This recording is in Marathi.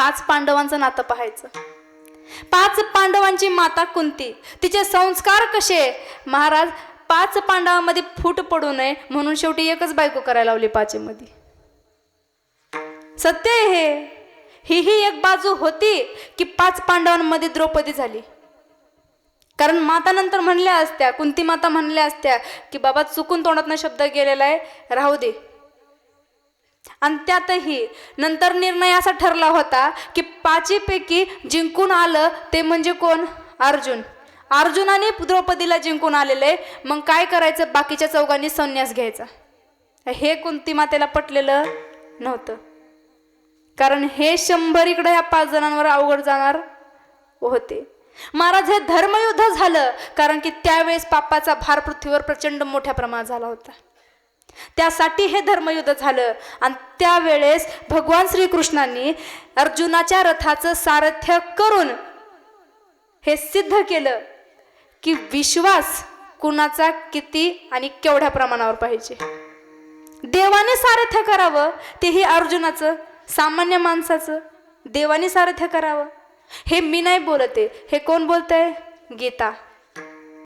पाच पांडवांचं नातं पाहायचं. पाच पांडवांची माता कुंती तिचे संस्कार कसे? महाराज पाच पांडवांमध्ये फूट पडू नये म्हणून शेवटी एकच बायको करायला लावली पाचीमध्ये. सत्य हे. ही ही एक बाजू होती की पाच पांडवांमध्ये द्रौपदी झाली. कारण माता नंतर म्हणल्या असत्या कुंती माता म्हणल्या असत्या की बाबा चुकून तोंडातनं शब्द गेलेला आहे राहू दे. आणि त्यातही नंतर निर्णय असा ठरला होता की पाचीपैकी जिंकून आलं ते म्हणजे कोण? अर्जुन. अर्जुनाने द्रौपदीला जिंकून आलेले. मग काय करायचं? बाकीच्या चौघांनी संन्यास घ्यायचा. हे कुंती मातेला पटलेलं नव्हतं. कारण हे शंभर इकडे ह्या पाच जणांवर अवघड जाणार होते. महाराज हे धर्मयुद्ध झालं. कारण की त्यावेळेस पापाचा भार पृथ्वीवर प्रचंड मोठ्या प्रमाणात झाला होता. त्यासाठी हे धर्मयुद्ध झालं. आणि त्यावेळेस भगवान श्रीकृष्णांनी अर्जुनाच्या रथाचं सारथ्य करून हे सिद्ध केलं की विश्वास कुणाचा किती आणि केवढ्या प्रमाणावर पाहिजे. देवाने सारथ्य करावं तेही अर्जुनाचं सामान्य माणसाचं. देवाने सारथ्य करावं. हे मी नाही बोलते. हे कोण बोलतंय? गीता.